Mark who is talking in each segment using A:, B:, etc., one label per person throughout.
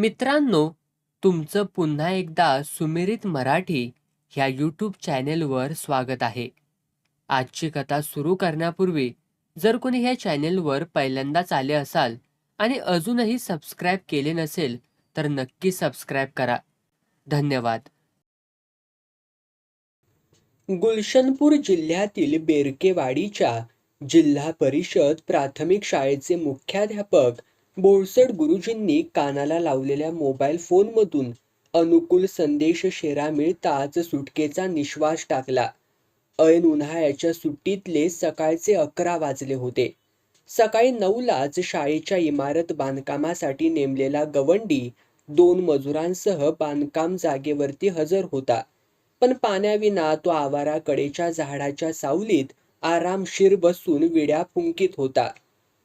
A: मित्रांनो तुमचं पुन्हा एकदा सुमिरित मराठी ह्या यूट्यूब चॅनेलवर स्वागत आहे. आजची कथा सुरू करण्यापूर्वी जर कोणी ह्या चॅनेलवर पहिल्यांदाच आले असाल आणि अजूनही सबस्क्राईब केले नसेल तर नक्की सबस्क्राईब करा. धन्यवाद. गुलशनपूर जिल्ह्यातील बेरकेवाडीच्या जिल्हा परिषद प्राथमिक शाळेचे मुख्याध्यापक बोळसड गुरुजींनी कानाला लावलेल्या मोबाईल फोनमधून अनुकूल संदेश शेरा मिळताच सुटकेचा निश्वास टाकला. ऐन उन्हाळ्याच्या सुट्टीतले सकाळचे अकरा वाजले होते. सकाळी नऊलाच शाळेच्या इमारत बांधकामासाठी नेमलेला गवंडी दोन मजुरांसह बांधकाम जागेवरती हजर होता. पण पाण्याविना तो आवारा कडेच्या झाडाच्या सावलीत आरामशीर बसून विड्या फुंकीत होता.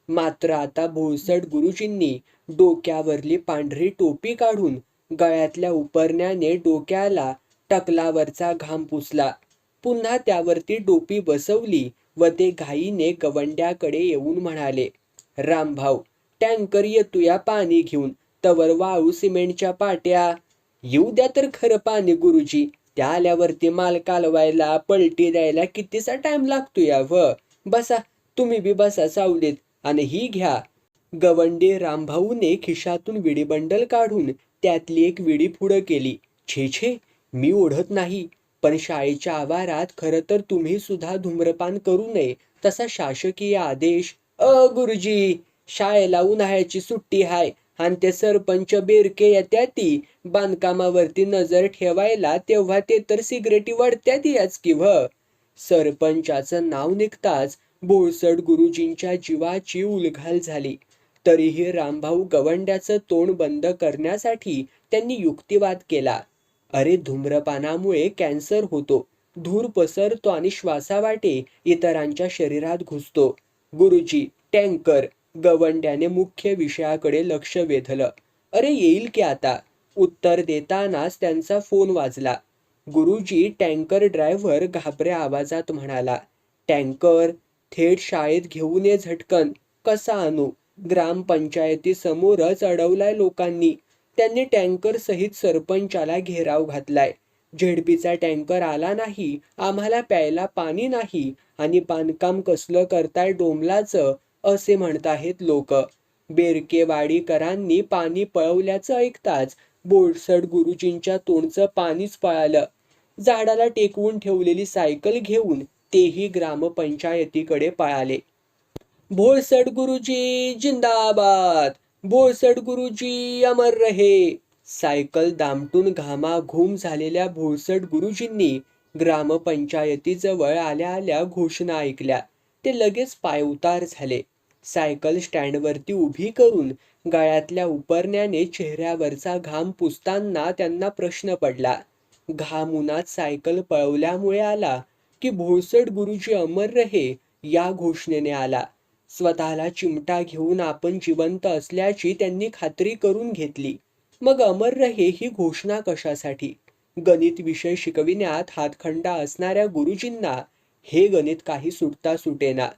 A: मात्र आता भोळसट गुरुजींनी डोक्यावरली पांढरी टोपी काढून गळ्यातल्या उपरण्याने डोक्याला टकलावरचा घाम पुसला. पुन्हा त्यावरती टोपी बसवली व ते घाईने गवंड्याकडे येऊन म्हणाले रामभाऊ टँकर येतोया पाणी घेऊन. तवर वाळू सिमेंटच्या पाट्या. येऊ द्या तर खरं पाणी गुरुजी. त्या आल्यावरती माल कालवायला पलटी द्यायला कितीसा टाइम लागतो या व बसा तुम्ही बी बसा सावलीत. आणि ही घ्या. गवंडे रामभाऊने खिशातून विडीबंडल काढून त्यातली एक विडी पुढं केली. छे छे मी ओढत नाही. पण शाळेच्या आवारात खरं तर तुम्ही सुद्धा धूम्रपान करू नये तसा शासकीय आदेश. अ गुरुजी शाळेला उन्हाळ्याची सुट्टी हाय. आणि ते सरपंच बेरके येत्या ती. बांधकामावरती नजर ठेवायला तेव्हा ते तर सिगरेटी वाढत्यात याच की व सरपंचाचं नाव निघताच बोळसट गुरुजींच्या जीवाची उलघाल झाली. तरीही रामभाऊ गवंड्याचं तोंड बंद करण्यासाठी त्यांनी युक्तिवाद केला. अरे धूम्रपानामुळे कॅन्सर होतो. धूर पसरतो आणि श्वासावाटे इतरांच्या शरीरात घुसतो. गुरुजी टँकर गवंड्याने मुख्य विषयाकडे लक्ष वेधलं. अरे येईल की आता? उत्तर देतानाच त्यांचा फोन वाजला. गुरुजी टँकर ड्रायव्हर घाबऱ्या आवाजात म्हणाला टँकर थेट शाळेत घेऊन ये झटकन. कसा आणू? ग्रामपंचायती समोरच अडवलाय लोकांनी. त्यांनी टँकर सहित सरपंचाला घेराव घातलाय. झेडपीचा टँकर आला नाही आम्हाला प्यायला पाणी नाही आणि बांधकाम कसलं करताय डोंबलाचं असे म्हणताहेत लोक. बेरकेवाडीकरांनी पाणी पळवल्याचं ऐकताच बोळसड गुरुजींच्या तोंडचं पाणीच पळालं. झाडाला टेकवून ठेवलेली सायकल घेऊन तेही ग्रामपंचायतीकडे पळाले. भोळसट गुरुजी जिंदाबाद भोळसट गुरुजी अमर रहे. सायकल दामटून घामाघूम झालेल्या भोळसट गुरुजींनी ग्रामपंचायतीजवळ आल्या आल्या घोषणा ऐकल्या. ते लगेच पायउतार झाले. सायकल स्टँडवरती उभी करून गळ्यातल्या उपरण्याने चेहऱ्यावरचा घाम पुसताना त्यांना प्रश्न पडला. घाम उन्हात सायकल पळवल्यामुळे आला की भोळसट गुरुजी अमर रहे या घोषणेने आला. स्वतःला चिमटा घेऊन आपण जिवंत असल्याची त्यांनी खात्री करून घेतली. मग अमर रहे ही घोषणा कशासाठी? गणित विषय शिकविण्यात हातखंडा असणाऱ्या गुरुजींना हे गणित काही सुटता सुटेना.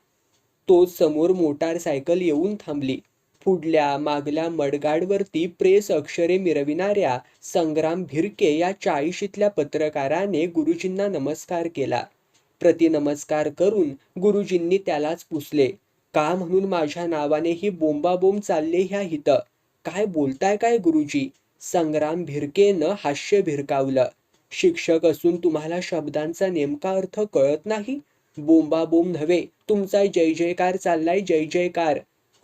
A: तोच समोर मोटारसायकल येऊन थांबली. पुढल्या मागल्या मडगाडवरती प्रेस अक्षरे मिरविणाऱ्या संग्राम भिरके या चाळीशीतल्या पत्रकाराने गुरुजींना नमस्कार केला. प्रतिनमस्कार करून गुरुजींनी त्यालाच पुसले. का म्हणून माझ्या नावाने ही बोंबाबोंब चालले ह्या हित? काय बोलताय काय गुरुजी? संग्राम भिरकेनं हास्य भिरकावलं. शिक्षक असून तुम्हाला शब्दांचा नेमका अर्थ कळत नाही? बोंबाबोंब नव्हे तुमचा जय जयकार चाललाय जय जयकार.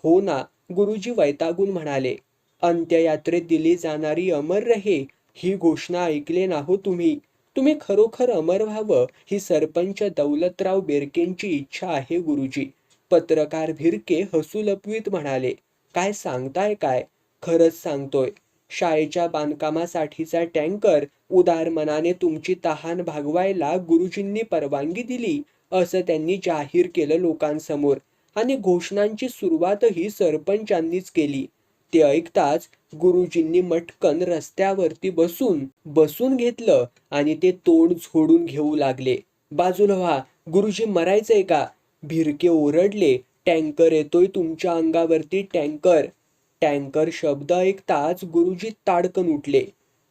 A: हो ना गुरुजी वैतागून म्हणाले. अंत्ययात्रेत दिली जाणारी अमर रहे ही घोषणा ऐकले ना हो तुम्ही. तुम्ही खरोखर अमर व्हावं ही सरपंच दौलतराव बेरकेंची इच्छा आहे गुरुजी. पत्रकार भिरके हसू लपवीत म्हणाले काय सांगताय काय? खरंच सांगतोय. शाळेच्या बांधकामासाठीचा टँकर उदार मनाने तुमची तहान भागवायला गुरुजींनी परवानगी दिली असं त्यांनी जाहीर केलं लोकांसमोर. आणि घोषणांची सुरुवातही सरपंचांनीच केली. ते ऐकताच गुरुजींनी मटकन रस्त्यावरती बसून बसून घेतलं आणि ते तोंड झोडून घेऊ लागले. बाजूला व्हा गुरुजी मरायचंय का? भिरके ओरडले टँकर येतोय तुमच्या अंगावरती टँकर. टँकर शब्द ऐकताच गुरुजी ताडकन उठले.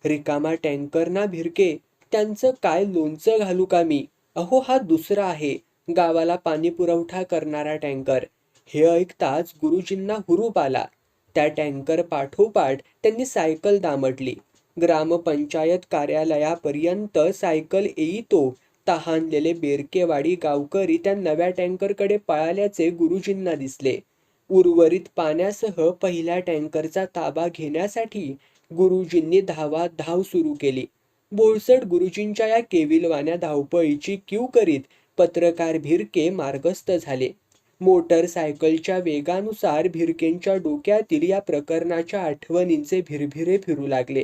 A: रिकामा टँकर ना भिरके त्यांचं काय लोणचं घालू का मी? अहो हा दुसरा आहे गावाला पाणी पुरवठा करणारा टँकर. हे ऐकताच गुरुजींना हुरूप आला. त्या टँकर पाठोपाठ त्यांनी सायकल दामटली. ग्रामपंचायत कार्यालयापर्यंत सायकल येईतो. तहानलेले बेरकेवाडी गावकरी त्या नव्या टँकरकडे पळाल्याचे गुरुजींना दिसले. उर्वरित पाण्यासह पहिल्या टँकरचा ताबा घेण्यासाठी गुरुजींनी धावा धाव सुरू केली. बोळसट गुरुजींच्या या केविलवाण्या धावपळीची क्यू करीत पत्रकार भिरके मार्गस्थ झाले. मोटरसायकलच्या वेगानुसार भिरकेंच्या डोक्यातील या प्रकरणाच्या आठवणींचे भिरभिरे फिरू लागले.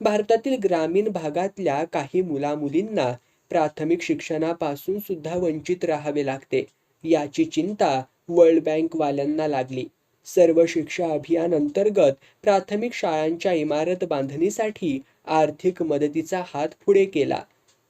A: भारतातील ग्रामीण भागातल्या काही मुलामुलींना प्राथमिक शिक्षणापासून सुद्धा वंचित राहावे लागते. याची चिंता वर्ल्ड बँक वाल्यांना लागली. सर्व शिक्षा अभियान अंतर्गत प्राथमिक शाळांच्या इमारत बांधणीसाठी आर्थिक मदतीचा हात पुढे केला.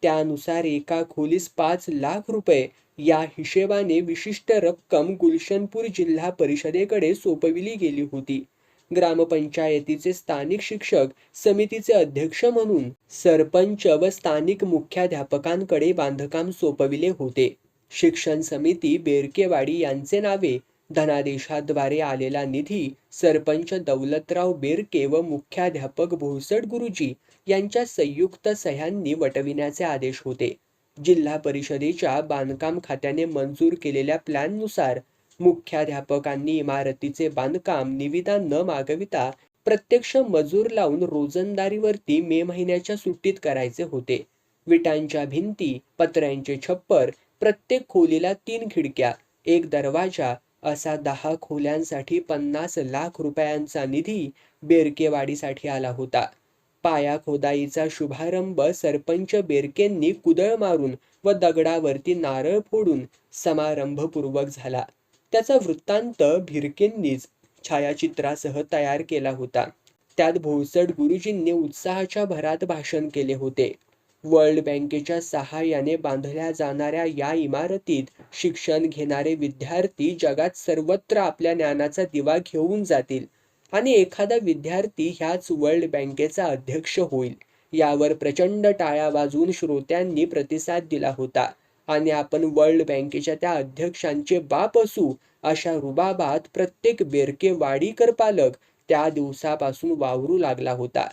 A: त्यानुसार एका खोलीस पाच लाख रुपये या हिशेबाने विशिष्ट रक्कम गुलशनपूर जिल्हा परिषदेकडे सोपविली गेली होती. ग्रामपंचायतीचे स्थानिक शिक्षक समितीचे अध्यक्ष म्हणून सरपंच व स्थानिक मुख्याध्यापकांकडे बांधकाम सोपविले होते. शिक्षण समिती बेरकेवाडी यांचे नावे धनादेशाद्वारे आलेला निधी सरपंच दौलतराव बेरके व मुख्याध्यापक भोसड गुरुजी यांच्या संयुक्त सह्यांनी वटविण्याचे आदेश होते. जिल्हा परिषदेच्या बांधकाम खात्याने मंजूर केलेल्या प्लॅननुसार मुख्याध्यापकांनी इमारतीचे बांधकाम निविदा न मागविता प्रत्यक्ष मजूर लावून रोजंदारीवरती मे महिन्याच्या सुट्टीत करायचे होते. विटांच्या भिंती पत्र्यांचे छप्पर प्रत्येक खोलीला तीन खिडक्या एक दरवाजा असा दहा खोल्यांसाठी पन्नास लाख रुपयांचा निधी बेरकेवाडीसाठी आला होता. पाया खोदाईचा शुभारंभ सरपंच बेरकेंनी कुदळ मारून व दगडावरती नारळ फोडून समारंभपूर्वक झाला. त्याचा वृत्तांत भिरकेंनीच छायाचित्रासह तयार केला होता. त्यात भोसड गुरुजींनी उत्साहाच्या भरात भाषण केले होते. वर्ल्ड बँकेच्या सहाय्याने बांधल्या जाणाऱ्या या इमारतीत शिक्षण घेणारे विद्यार्थी जगात सर्वत्र आपल्या ज्ञानाचा दिवा घेऊन जातील. आणि एखादा विद्यार्थी ह्याच वर्ल्ड बँकेचा अध्यक्ष होईल. यावर प्रचंड टाळ्या वाजवून श्रोत्यांनी प्रतिसाद दिला होता. आणि आपण वर्ल्ड बँकेच्या त्या अध्यक्षांचे बाप असू अशा रुबाबात प्रत्येक बेरके वाडीकर पालक त्या दिवसापासून वावरू लागला होता.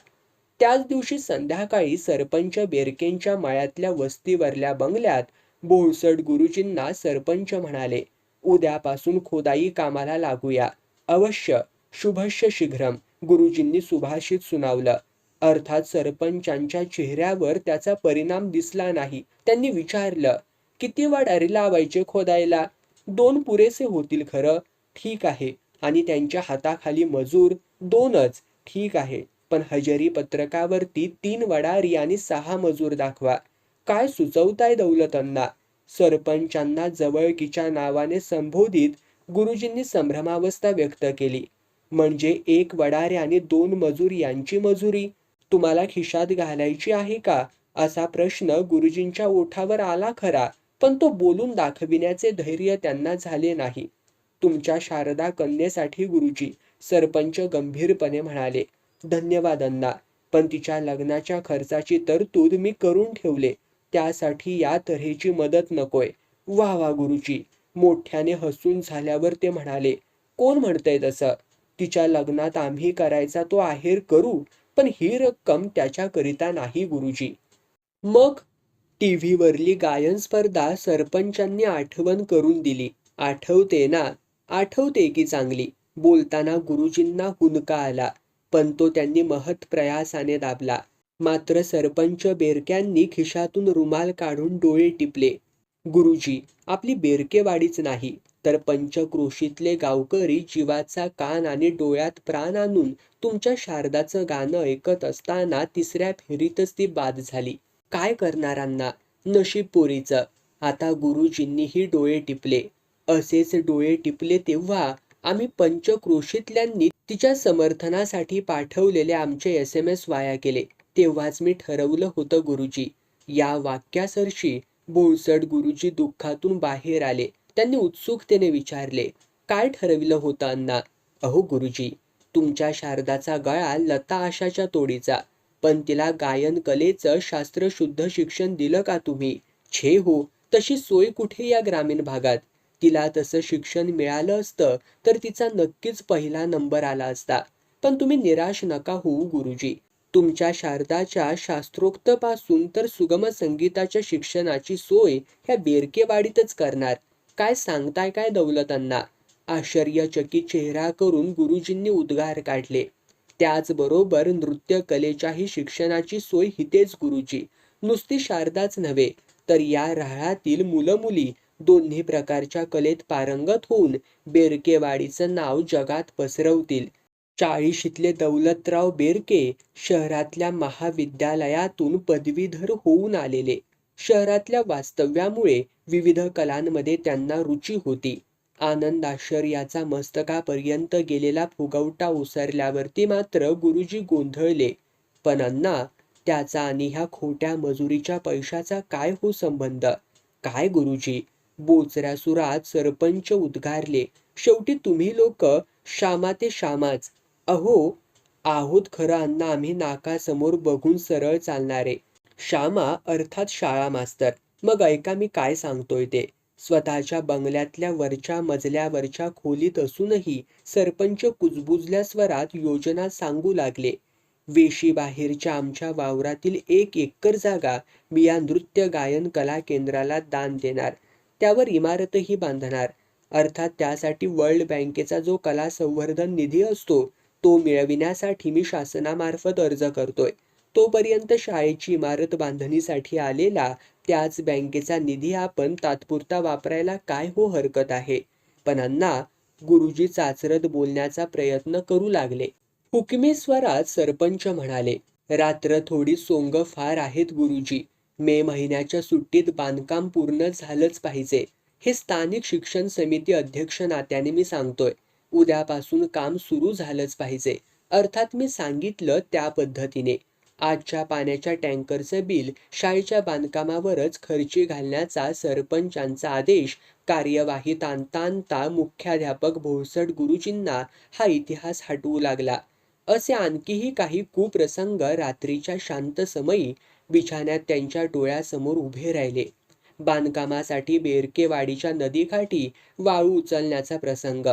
A: त्याच दिवशी संध्याकाळी सरपंच बेरकेंच्या मळ्यातल्या वस्तीवरल्या बंगल्यात बोळसट गुरुजींना सरपंच म्हणाले उद्यापासून खोदाई कामाला लागूया. अवश्य. शुभस्य शीघ्रम गुरुजींनी सुभाषित सुनावलं. अर्थात सरपंचांच्या चेहऱ्यावर त्याचा परिणाम दिसला नाही. त्यांनी विचारलं किती वाडारी लावायचे खोदायला? दोन पुरेसे होतील खरं? ठीक आहे. आणि त्यांच्या हाताखाली मजूर दोनच. ठीक आहे. पण हजेरी पत्रकावरती तीन वडारी आणि सहा मजूर दाखवा. काय सुचवताय दौलतांना? सरपंचांना जवळकीच्या नावाने संबोधित गुरुजींनी संभ्रमावस्था व्यक्त केली. म्हणजे एक वडारे आणि दोन मजूर यांची मजुरी. तुम्हाला खिशात घालायची आहे का? असा प्रश्न गुरुजींच्या ओठावर आला खरा पण तो बोलून दाखविण्याचे धैर्य त्यांना झाले नाही. तुमच्या शारदा कन्येसाठी गुरुजी सरपंच गंभीरपणे म्हणाले धन्यवाद अण्णा पण तिच्या लग्नाच्या खर्चाची तरतूद मी करून ठेवले. त्यासाठी या तऱ्हेची मदत नकोय. वा वा गुरुजी. मोठ्याने हसून झाल्यावर ते म्हणाले कोण म्हणतंय तसं? तिच्या लग्नात आम्ही करायचा तो आहेर करू पण ही रक्कम त्याच्याकरिता नाही गुरुजी. मग टीव्हीवरली गायन स्पर्धा सरपंचांनी आठवण करून दिली. आठवते ना? आठवते की चांगली. बोलताना गुरुजींना हुनका आला पण तो त्यांनी महत प्रयासाने दाबला. मात्र सरपंच बेरक्यांनी खिशातून रुमाल काढून डोळे टिपले. गुरुजी आपली बेरकेवाडीच नाही. तर पंचक्रोशीतले गावकरी जीवाचा कान आणि डोळ्यात प्राण आणून तुमच्या शारदाचं गाणं ऐकत असताना तिसऱ्या फेरीतच ती बाद झाली. काय करणारांना नशीब पोरीचं. आता गुरुजींनीही डोळे टिपले. असेच डोळे टिपले तेव्हा आम्ही पंचक्रोशीतल्यांनी तिच्या समर्थनासाठी पाठवलेले आमचे एस एम एस वाया केले तेव्हाच मी ठरवलं होतं गुरुजी या वाक्यासरशी बोळसट गुरुजी दुःखातून बाहेर आले. त्यांनी उत्सुकतेने विचारले काय ठरविलं होतं अण्णा? अहो गुरुजी तुमच्या शारदाचा गळा लता आशाच्या तोडीचा. पण तिला गायन कलेचं शास्त्र शुद्ध शिक्षण दिलं का तुम्ही? छे हो तशी सोय कुठे या ग्रामीण भागात? तिला तसं शिक्षण मिळालं असतं तर तिचा नक्कीच पहिला नंबर आला असता. पण तुम्ही निराश नका होऊ गुरुजी. तुमच्या शारदाच्या शास्त्रोक्त पासून तर सुगम संगीताच्या शिक्षणाची सोय ह्या बेरकेवाडीतच करणार. काय सांगताय काय दौलतांना आश्चर्यचकित चेहरा करून गुरुजींनी उद्गार काढले. त्याचबरोबर नृत्य कलेच्याही शिक्षणाची सोय हितेच गुरुजी. नुसती शारदाच नव्हे तर या राहळातील मुलं मुली दोन्ही प्रकारच्या कलेत पारंगत होऊन बेरकेवाडीचं नाव जगात पसरवतील. चाळीशीतले दौलतराव बेरके शहरातल्या महाविद्यालयातून पदवीधर होऊन आलेले. शहरातल्या वास्तव्यामुळे विविध कलांमध्ये त्यांना रुची होती. आनंद आश्चर्याचा मस्तकापर्यंत गेलेला फुगवटा ओसरल्यावरती मात्र गुरुजी गोंधळले. पण अण्णा त्याचा आणि ह्या खोट्या मजुरीच्या पैशाचा काय हो संबंध? काय गुरुजी? बोचऱ्या सुरात सरपंच उद्गारले. शेवटी तुम्ही लोक श्यामा ते श्यामाच. अहो आहोत खरं अण्णा आम्ही नाकासमोर बघून सरळ चालणारे. श्यामा अर्थात शाळा मास्तर. मग ऐका मी काय सांगतोय ते. स्वतःच्या बंगल्यातल्या वरच्या मजल्यावरच्या खोलीत असूनही सरपंच कुजबुजल्या स्वरात योजना सांगू लागले. वेशी बाहेरच्या आमच्या वावरातील एक एकर जागा मी या नृत्य गायन कला केंद्राला दान देणार. त्यावर इमारतही बांधणार. अर्थात त्यासाठी वर्ल्ड बँकेचा जो कला संवर्धन निधी असतो तो मिळविण्यासाठी मी शासनामार्फत अर्ज करतोय. तोपर्यंत शाळेची इमारत बांधणीसाठी आलेला त्याच बँकेचा निधी आपण तात्पुरता वापरायला काय हो हरकत आहे? पण अण्णा गुरुजी चाचरत बोलण्याचा प्रयत्न करू लागले. हुकमे स्वरात सरपंच म्हणाले रात्र थोडी सोंग फार आहेत गुरुजी. मे महिन्याच्या सुट्टीत बांधकाम पूर्ण झालंच पाहिजे. हे स्थानिक शिक्षण समिती अध्यक्ष नात्याने मी सांगतोय. उद्यापासून काम सुरू झालंच पाहिजे. अर्थात मी सांगितलं त्या पद्धतीने. आजच्या पाण्याच्या टँकरचं बिल शाळेच्या बांधकामावरच खर्ची घालण्याचा सरपंचांचा आदेश कार्यवाहीत आणता आणता मुख्याध्यापक भोसट गुरुजींना हा इतिहास हटवू लागला. असे आणखीही काही कुप्रसंग रात्रीच्या शांत समयी बिछाण्यात त्यांच्या डोळ्यासमोर उभे राहिले. बांधकामासाठी बेरकेवाडीच्या नदीकाठी वाळू उचलण्याचा प्रसंग.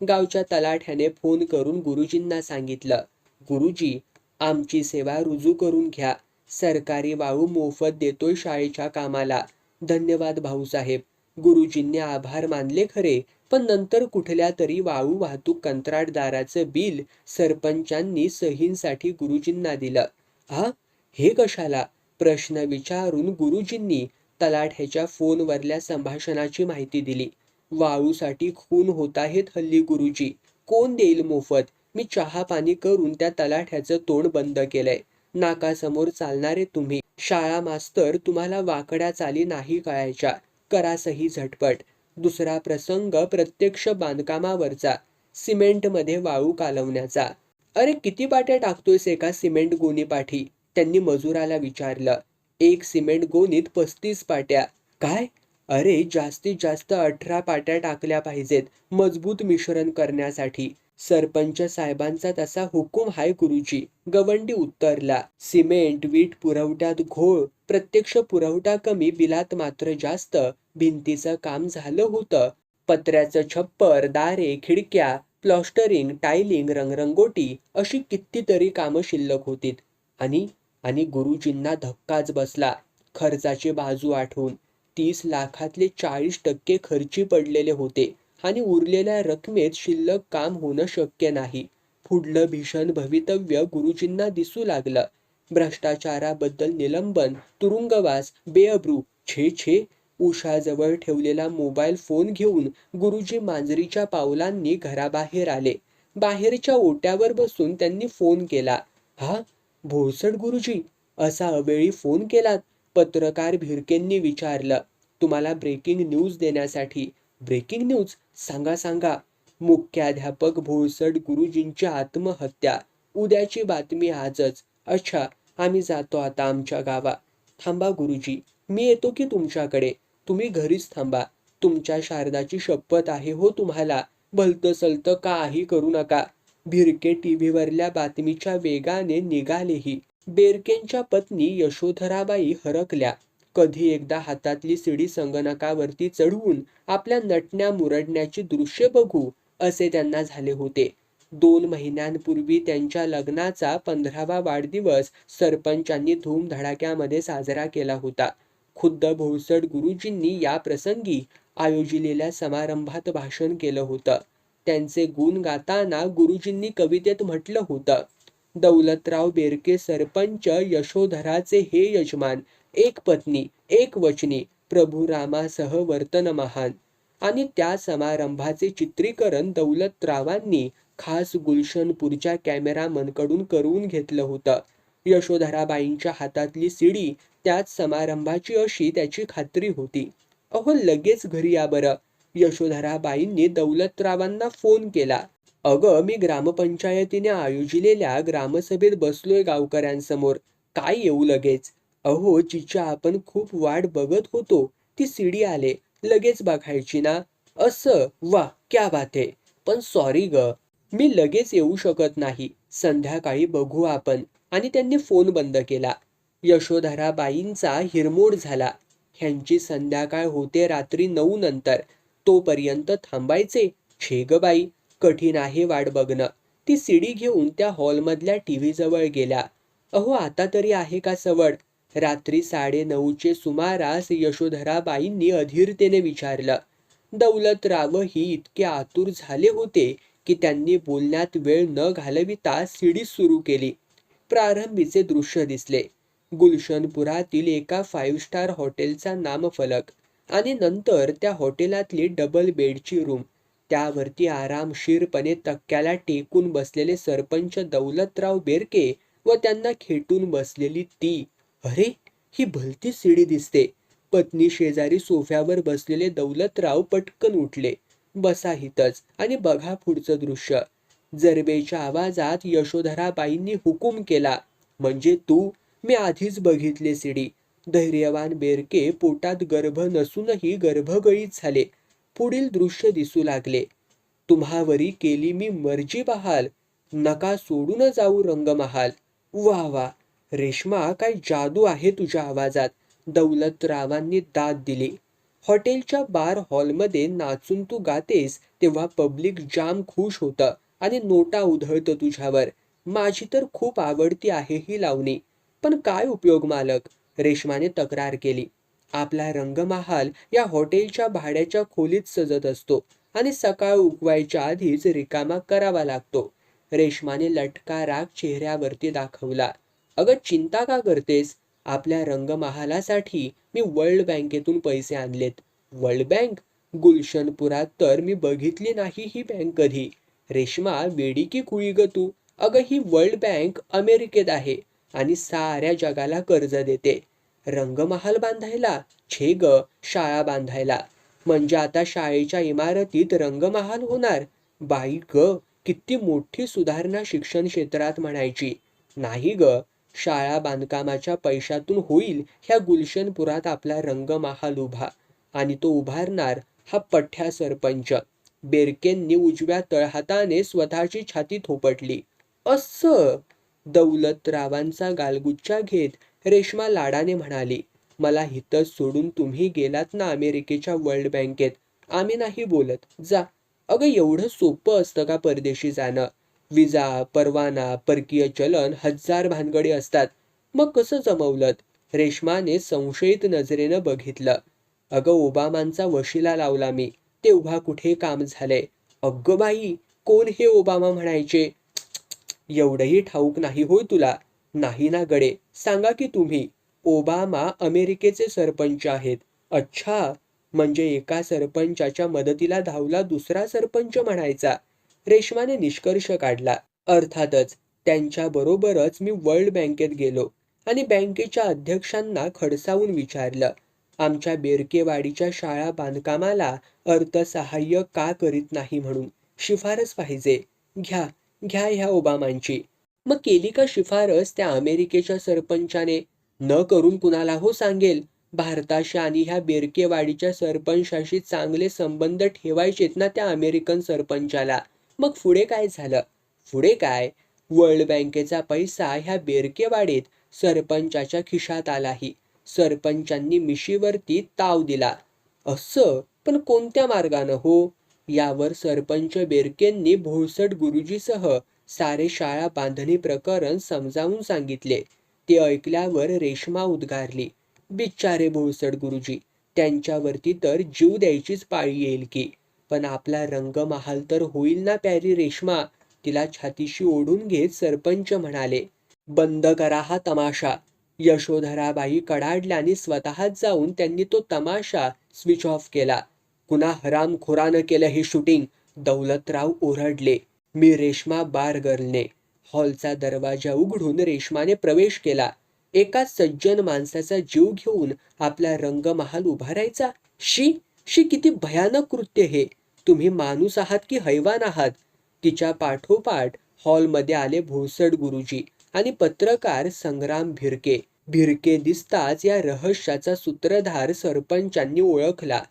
A: गावच्या तलाठ्याने फोन करून गुरुजींना सांगितलं गुरुजी आमची सेवा रुजू करून घ्या. सरकारी वाळू मोफत देतोय शाळेच्या कामाला. धन्यवाद भाऊसाहेब. गुरुजींनी आभार मानले खरे पण नंतर कुठल्या तरी वाळू वाहतूक कंत्राटदाराचं बिल सरपंचांनी सहींसाठी गुरुजींना दिलं. हा हे कशाला? प्रश्न विचारून गुरुजींनी तलाठ्याच्या फोनवरल्या संभाषणाची माहिती दिली. वाळूसाठी खून होत आहेत हल्ली गुरुजी. कोण देईल मोफत? मी चहा पाणी करून त्या तलाठ्याचं तोंड बंद केलंय. नाकासमोर चालणारे तुम्ही. शाळा मास्तर तुम्हाला वाकड्या चाली नाही कळायच्या. करा सही झटपट. दुसरा प्रसंग प्रत्यक्ष बांधकामावरचा. सिमेंटमध्ये वाळू कालवण्याचा. अरे किती पाट्या टाकतोयस एका सिमेंट गोणी पाठी त्यांनी मजुराला विचारलं. एक सिमेंट गोणीत पस्तीस पाट्या काय? अरे जास्तीत जास्त अठरा पाट्या टाकल्या पाहिजेत मजबूत मिश्रण करण्यासाठी. सरपंच साहेबांचा तसा हुकूम हाय गुरुजी. गवंडी उत्तरला सिमेंट वीट पुरवठ्यात घोळ. प्रत्यक्ष पुरवठा कमी बिलात मात्र जास्त. भिंतीचं काम झालं होतं. पत्र्याचं छप्पर दारे खिडक्या प्लॉस्टरिंग टायलिंग रंगरंगोटी अशी कितीतरी कामं शिल्लक होतीत. आणि आणि गुरुजींना धक्काच बसला. खर्चाची बाजू आठवून तीस लाखातले चाळीस टक्के खर्ची पडलेले होते. आणि उरलेल्या रकमेत शिल्लक काम होणं शक्य नाही. पुढलं भीषण भवितव्य गुरुजींना दिसू लागलं. भ्रष्टाचाराबद्दल निलंबन तुरुंगवास बेअब्रू छे छे उषाजवळ ठेवलेला मोबाईल फोन घेऊन गुरुजी मांजरीच्या पावलांनी घराबाहेर आले. बाहेरच्या ओट्यावर बसून त्यांनी फोन केला. हा भोसड गुरुजी असा अवेळी फोन केलात? पत्रकार भिरकेंनी विचारलं. तुम्हाला ब्रेकिंग न्यूज देण्यासाठी. Breaking news? सांगा सांगा. मुख्याध्यापक भोसड गुरुजींची आत्महत्या. उद्याची बातमी आजच. अच्छा आम्ही जातो आता आमच्या गावा. थांबा गुरुजी मी येतो की तुमच्याकडे. तुम्ही घरीच थांबा. तुमच्या शारदाची शपथ आहे हो तुम्हाला. भलतं सलतं काही करू नका. भिरके टीव्हीवरल्या बातमीच्या वेगाने निघालेही. बेरकेंच्या पत्नी यशोधराबाई हरकल्या. कधी एकदा हातातली सिडी संगणकावरती चढवून आपल्या नटण्या मुरडण्याची दृश्य बघू असे त्यांना झाले होते. दोन महिन्यांपूर्वी त्यांच्या लग्नाचा पंधरावा वाढदिवस सरपंचांनी धूमधडाक्यामध्ये साजरा केला होता. खुद्द भोसड गुरुजींनी या प्रसंगी आयोजिलेल्या समारंभात भाषण केलं होतं. त्यांचे गुण गाताना गुरुजींनी कवितेत म्हटलं होतं दौलतराव बेरके सरपंच यशोधराचे हे यजमान एक पत्नी एक वचनी प्रभू रामासह वर्तन महान आणि त्या समारंभाचे चित्रीकरण दौलतरावांनी खास गुलशनपूरच्या कॅमेरामनकडून करून घेतलं होतं. यशोधराबाईंच्या हातातली सिडी त्याच समारंभाची अशी त्याची खात्री होती. अहो लगेच घरी या बरं. यशोधराबाईंनी दौलतरावांना फोन केला. अगं मी ग्रामपंचायतीने आयोजिलेल्या ग्रामसभेत बसलोय गावकऱ्यांसमोर. काय येऊ लगेच? अहो जिच्या आपण खूप वाट बघत होतो ती सीडी आले. लगेच बघायची ना? असं वा क्या बात आहे पण सॉरी ग मी लगेच येऊ शकत नाही. संध्याकाळी बघू आपण. आणि त्यांनी फोन बंद केला. यशोधराबाईंचा हिरमोड झाला. ह्यांची संध्याकाळ होते रात्री नऊ नंतर. तोपर्यंत थांबायचे. छे ग बाई कठीण आहे वाट बघणं. ती सीडी घेऊन त्या हॉलमधल्या टीव्ही जवळ गेल्या. अहो आता तरी आहे का सवड? रात्री साडे नऊचे सुमारास यशोधराबाईंनी अधीरतेने विचारलं दौलतरावही इतके आतुर झाले होते की त्यांनी बोलण्यात वेळ न घालविता सीडी सुरू केली. प्रारंभीचे दृश्य दिसले. गुलशनपुरातील एका फाईव्ह स्टार हॉटेलचा नामफलक आणि नंतर त्या हॉटेलातली डबल बेडची रूम त्यावरती आरामशीरपणे तक्क्याला टेकून बसलेले सरपंच दौलतराव बेरके व त्यांना खेटून बसलेली ती अरे ही भलती शिडी दिसते. पत्नी शेजारी सोफ्यावर बसलेले दौलतराव पटकन उठले. बसा हितच आणि बघा पुढचं दृश्य. जरबेच्या आवाजात यशोधराबाईंनी हुकूम केला म्हणजे तू? मी आधीच बघितले सिडी. धैर्यवान बेरके पोटात गर्भ नसूनही गर्भगळीत झाले. पुढील दृश्य दिसू लागले. तुम्हावरी केली मी मर्जी बहाल. नका सोडून जाऊ रंगमहाल. वा वा. रेश्मा काय जादू आहे तुझ्या आवाजात? दौलतरावांनी दाद दिली. हॉटेलच्या बार हॉलमध्ये नाचून तू गातेस तेव्हा पब्लिक जाम खुश होतं आणि नोटा उधळतं तुझ्यावर. माझी तर खूप आवडती आहे ही लावणी पण काय उपयोग मालक? रेश्माने तक्रार केली. आपला रंगमहाल या हॉटेलच्या भाड्याच्या खोलीत सजत असतो आणि सकाळ उगवायच्या आधीच रिकामा करावा लागतो. रेश्माने लटका राग चेहऱ्यावरती दाखवला. अगं चिंता का करतेस? आपल्या रंगमहालासाठी मी वर्ल्ड बँकेतून पैसे आणलेत. World bank? गुलशनपुरात तर मी बघितली नाही ही बँक कधी. रेश्मा वेडी की कुळी ग तू? अगं ही वर्ल्ड बँक अमेरिकेत आहे आणि साऱ्या जगाला कर्ज देते. रंगमहाल बांधायला? छे ग शाळा बांधायला. म्हणजे आता शाळेच्या इमारतीत रंगमहाल होणार? बाई ग किती मोठी सुधारणा शिक्षण क्षेत्रात म्हणायची. नाही ग शाळा बांधकामाच्या पैशातून होईल ह्या गुलशनपुरात आपला रंगमहाल उभा आणि तो उभारणार हा पठ्ठ्या सरपंच. बेरकेंनी उजव्या तळहाताने स्वतःची छाती थोपटली. असं! दौलतरावांचा गालगुच्छा घेत रेश्मा लाडाने म्हणाली मला हितच सोडून तुम्ही गेलात ना अमेरिकेच्या वर्ल्ड बँकेत. आम्ही नाही बोलत. जा. अगं एवढं सोपं असतं का परदेशी जाणं? विजा परवाना परकीय चलन हजार भानगडी असतात. मग कसं जमवलं रेश्माने संशयित नजरेनं बघितलं. अगं ओबामांचा वशिला लावला मी. तेव्हा कुठे काम झालंय अगं बाई कोण हे ओबामा म्हणायचे? एवढंही ठाऊक नाही होय तुला. नाही ना गडे सांगा की तुम्ही. ओबामा अमेरिकेचे सरपंच आहेत. अच्छा म्हणजे एका सरपंचाच्या मदतीला धावला दुसरा सरपंच म्हणायचा. रेशमाने निष्कर्ष काढला. अर्थातच त्यांच्या बरोबरच मी वर्ल्ड बँकेत गेलो आणि बँकेच्या अध्यक्षांना खडसावून विचारलं आमच्या बेरकेवाडीच्या शाळा बांधकामाला अर्थसहाय्य का करीत नाही म्हणून? शिफारस पाहिजे. घ्या घ्या ह्या ओबामांची. मग केली का शिफारस त्या अमेरिकेच्या सरपंचाने? न करून कुणाला हो सांगेल? भारताशी आणि ह्या बेरकेवाडीच्या सरपंचाशी चांगले संबंध ठेवायचेत ना त्या अमेरिकन सरपंचाला. मग पुढे काय झालं? पुढे काय? वर्ल्ड बँकेचा पैसा ह्या बेरकेवाडीत सरपंचाच्या खिशात आलाही. सरपंचांनी मिशीवरती ताव दिला. असं? पण कोणत्या मार्गानं हो? यावर सरपंच बेरकेंनी भोळसट गुरुजीसह सारे शाळा बांधणी प्रकरण समजावून सांगितले. ते ऐकल्यावर रेश्मा उद्गारली. बिचारे भोळसट गुरुजी त्यांच्यावरती तर जीव द्यायचीच पाळी येईल की. पण आपला रंगमहाल तर होईल ना प्यारी रेश्मा? तिला छातीशी ओढून घेत सरपंच म्हणाले बंद करा हा तमाशा. यशोधराबाई कडाडल्याने स्वतःच जाऊन त्यांनी तो तमाशा स्विच ऑफ केला. कुणा हरामखोरानं केलं हे शूटिंग दौलतराव ओरडले मी रेश्मा बार गर्लने हॉलचा दरवाजा उघडून रेश्माने प्रवेश केला. एका सज्जन माणसाचा जीव घेऊन आपला रंगमहाल उभारायचा? शी! शी किती भयानक कृत्य हे. तुम्ही माणूस आहात की हैवान आहात? तिच्या पाठोपाठ हॉलमध्ये आले भोसड गुरुजी आणि पत्रकार संग्राम भिरके. भिरके दिसताच या रहस्याचा सूत्रधार सरपंचांनी ओळखला.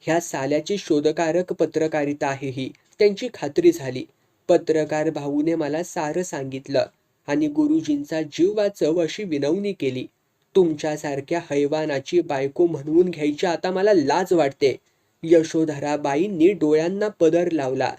A: ह्या साल्याची शोधकारक पत्रकारिता आहे ही. त्यांची खात्री झाली. पत्रकार भाऊने मला सारं सांगितलं आणि गुरुजींचा जीव वाचव अशी विनवणी केली. तुमच्यासारख्या हैवानाची बायको म्हणवून घ्यायची आता मला लाज वाटते. यशोधराबाईंनी डोळ्यांना पदर लावला.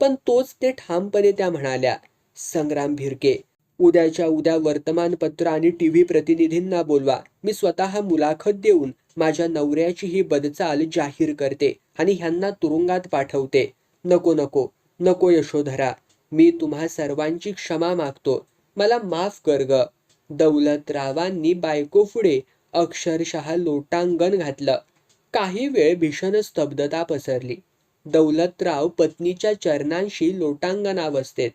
A: पण तोच ते ठामपणे त्या म्हणाल्या संग्राम भिरके उद्याच्या उद्या वर्तमानपत्र आणि टीव्ही प्रतिनिधींना बोलवा. मी स्वतः मुलाखत देऊन माझ्या नवऱ्याची ही बदचाल जाहीर करते आणि ह्यांना तुरुंगात पाठवते. नको नको नको यशोधरा. मी तुम्हा सर्वांची क्षमा मागतो. मला माफ कर ग. दौलतरावांनी बायको पुढे अक्षरशः लोटांगण घातलं. काही वेळ भीषण स्तब्धता पसरली. दौलतराव पत्नीच्या चरणांशी लोटांगणावस्थेत.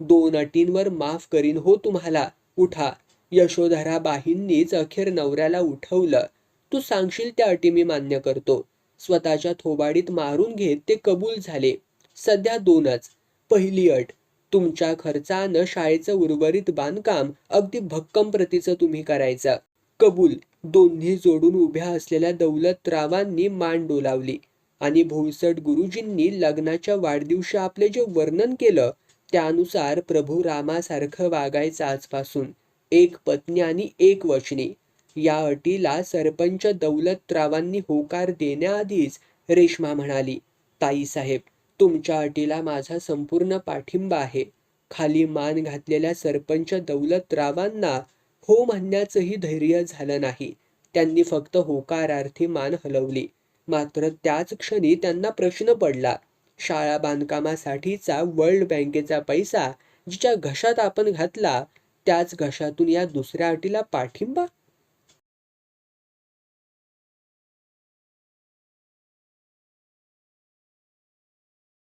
A: दोन अटींवर माफ करीन हो तुम्हाला. उठा. यशोधराबाईंनीच अखेर नवऱ्याला उठवलं. तू सांगशील त्या अटी मी मान्य करतो. स्वतःच्या थोबाडीत मारून घेत ते कबूल झाले. सध्या दोनच. पहिली अट. तुमच्या खर्चानं शाळेचं उर्वरित बांधकाम अगदी भक्कम प्रतीचं तुम्ही करायचं. कबूल. दोन्ही जोडून उभ्या असलेल्या दौलतरावांनी मान डोलावली. आणि भोळसट गुरुजींनी लग्नाच्या वाढदिवशी आपले जे वर्णन केलं त्यानुसार प्रभू रामासारखं वागायचं आजपासून. एक पत्नी आणि एक वचनी. या अटीला सरपंच दौलतरावांनी होकार देण्याआधीच रेश्मा म्हणाली ताईसाहेब तुमच्या अटीला माझा संपूर्ण पाठिंबा आहे. खाली मान घातलेल्या सरपंच दौलतरावांना हो म्हणण्याचंही धैर्य झालं नाही. त्यांनी फक्त होकारार्थी मान हलवली. मात्र त्याच क्षणी त्यांना प्रश्न पडला. शाळा बांधकामासाठीचा वर्ल्ड बँकेचा पैसा जिच्या घशात आपण घातला त्याच घशातून या दुसऱ्या अटीला पाठिंबा?